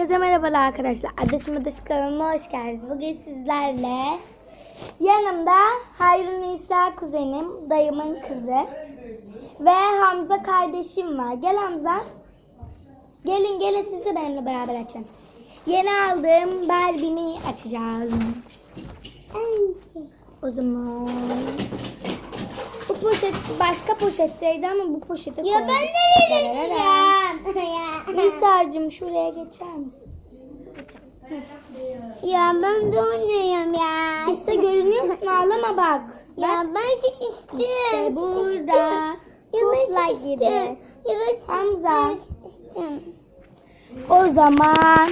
Herkese merhabalar arkadaşlar. Adışım Adış kanalıma hoş geldiniz. Bugün sizlerle yanımda Hayrun Nisa kuzenim, dayımın kızı ve Hamza kardeşim var. Gel Hamza. Gelin gelin siz de benimle beraber açın. Yeni aldığım Barbie'mi açacağız. O zaman poşet başka poşetteydi ama bu poşete koydum. Nisa'cığım şuraya geçer misin? Ya ben de oynuyorum ya. Nisa görünüyorsun ağlama bak. Ya ben şey istiyorum. İşte burada. Ya ben Kukla gibi. Ya ben Hamza. O zaman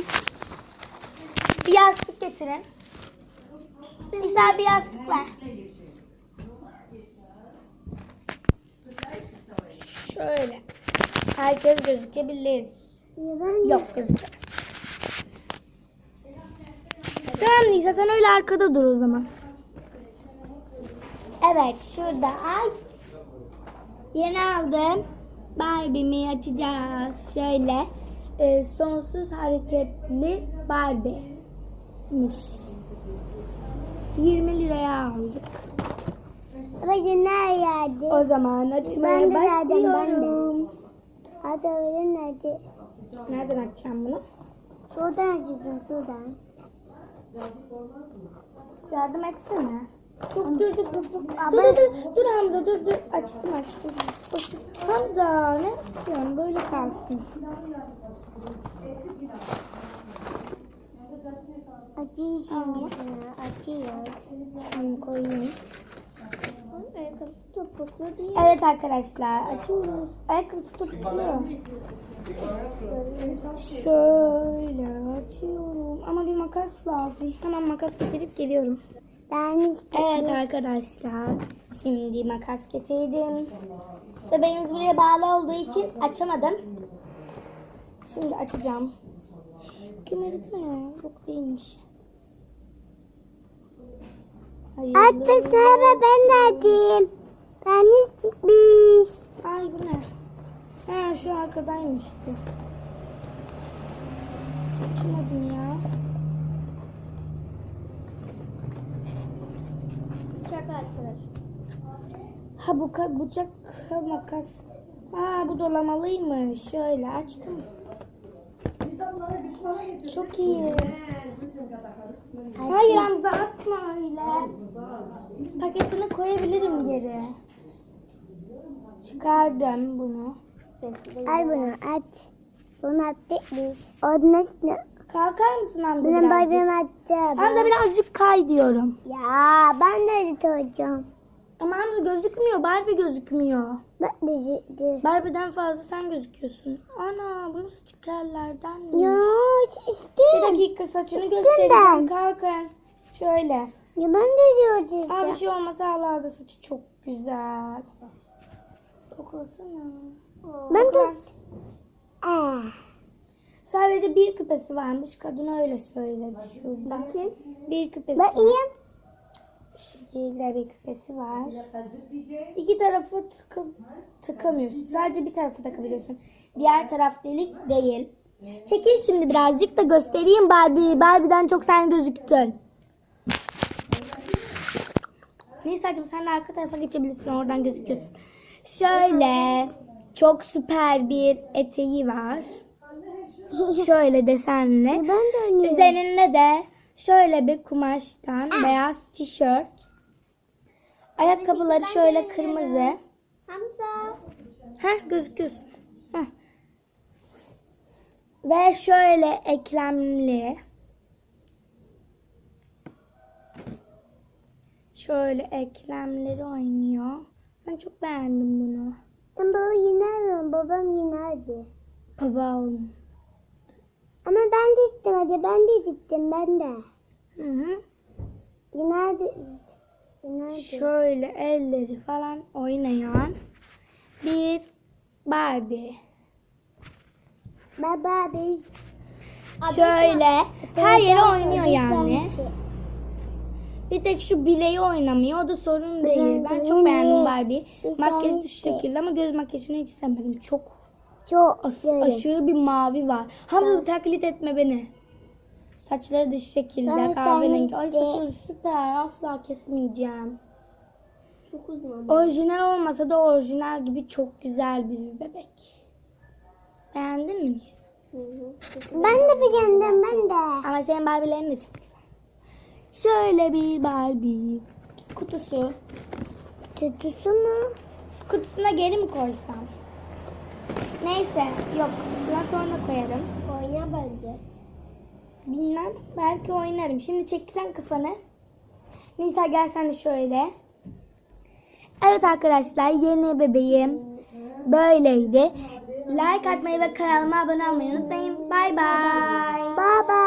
bir yastık getirin. Nisa bir yastık ver. Şöyle. Herkes gözükebilir. Yok gözükmüyor. Tamam Nisa sen öyle arkada dur o zaman. Evet şurada ay. Yeni aldım. Barbie'mi açacağız. Şöyle. e, sonsuz hareketli Barbie'miş. 20 liraya aldık. Ne geldi? O zaman açmaya Ben de verdim, ben de. başlıyorum. Hadi öyle nerede? Nereden açacağım bunu? Şuradan açıyorsun şuradan. Yardım etsene. Çok dur dur dur dur. Ama- Dur dur dur. Hamza dur dur. Açtım açtım. Hamza ne yapıyorsun? Böyle kalsın. Açıyor şimdi. Açıyor. Şunu koyayım. Ayakkabısı topuklu değil. Evet arkadaşlar açıyoruz. Ayakkabısı topuklu. Şöyle açıyorum. Ama bir makas lazım. Hemen makas getirip geliyorum. Ben istiyorum. Evet arkadaşlar. Şimdi makas getirdim. Bebeğimiz buraya bağlı olduğu için açamadım. Şimdi açacağım. Kemerik mi ya? Yok değilmiş. Sana ben de açayım. Ben istiyorum. Ay bu ne? Ha şu arkadaymış. bu. Açamadım ya. Bıçak açılır. Ha bu bıçak ha, makas. Ha bu dolamalıymış. Şöyle açtım. Çok iyi. Hayır Hamza atma öyle. Paketine koyabilirim geri. Çıkardım bunu. Al bunu aç. Bunu attık biz. Ondan sonra Kalkar mısın Hamza benim birazcık? babam atacağım. Hamza birazcık kay diyorum. Ya ben de tutacağım. Ama Hamza gözükmüyor. Barbie gözükmüyor. De tutacağım. Barbie'den fazla sen gözüküyorsun. Ana bunun saçı kellerden. Ya Bir istiyorum. Dakika saçını Üstünden. göstereceğim. Kalkın. Şöyle. Ya ben de Aa bir tutacağım. şey olmasa Allah'da saçı çok güzel. Koklasana. Ben de... Ah. Sadece bir küpesi varmış. Kadın öyle söyledi şurada. Bir küpesi Ben var. şekilde bir küpesi var. İki tarafı tıkı, tıkamıyorsun. Sadece bir tarafı takabiliyorsun. Diğer taraf delik değil. Çekil şimdi birazcık da göstereyim Barbie. Barbie'den çok sen gözüktün. Nisa'cığım sen de arka tarafa geçebilirsin. Oradan gözüküyorsun. Şöyle çok süper bir eteği var. Şöyle desenli. Ben de oynuyorum. Üzerinde de şöyle bir kumaştan beyaz tişört. Ayakkabıları şöyle kırmızı. Hamza. Heh gözüküyorsun. Ve şöyle eklemli. Şöyle eklemleri oynuyor. Ben çok beğendim bunu. Ben baba arıyorum. Babam arıyor. Babam. Ama ben de gittim hadi. Ben de gittim ben de. Hı hı. Yine arıyor. Şöyle elleri falan oynayan bir Barbie. Baba biz Şöyle her yere oynuyor yani. Bir tek şu bileği oynamıyor. O da sorun değil. Ben çok beğendim Barbie. Biz Makyajı şu şekilde ama göz makyajını hiç sevmedim. Çok Çok As- aşırı bir mavi var. Hamza taklit etme beni. Saçları da şu şekilde kahverengi. Ay saçları süper. Asla kesmeyeceğim. Çok uzun. Orijinal olmasa da orijinal gibi çok güzel bir bebek. Beğendin mi Nisa? Ben de beğendim ben de. Ama senin Barbie'lerin de çok güzel. Şöyle bir Barbie. Kutusu. Kötüsü mü? Kutusuna geri mi koysam? Neyse. Yok kutusuna sonra koyarım. Oyna bence. Bilmem. Belki oynarım. Şimdi çeksen kafanı. Nisa gel sen de şöyle. Evet arkadaşlar yeni bebeğim böyleydi. Like atmayı ve kanalıma abone olmayı unutmayın. Bay bay. Bye bye.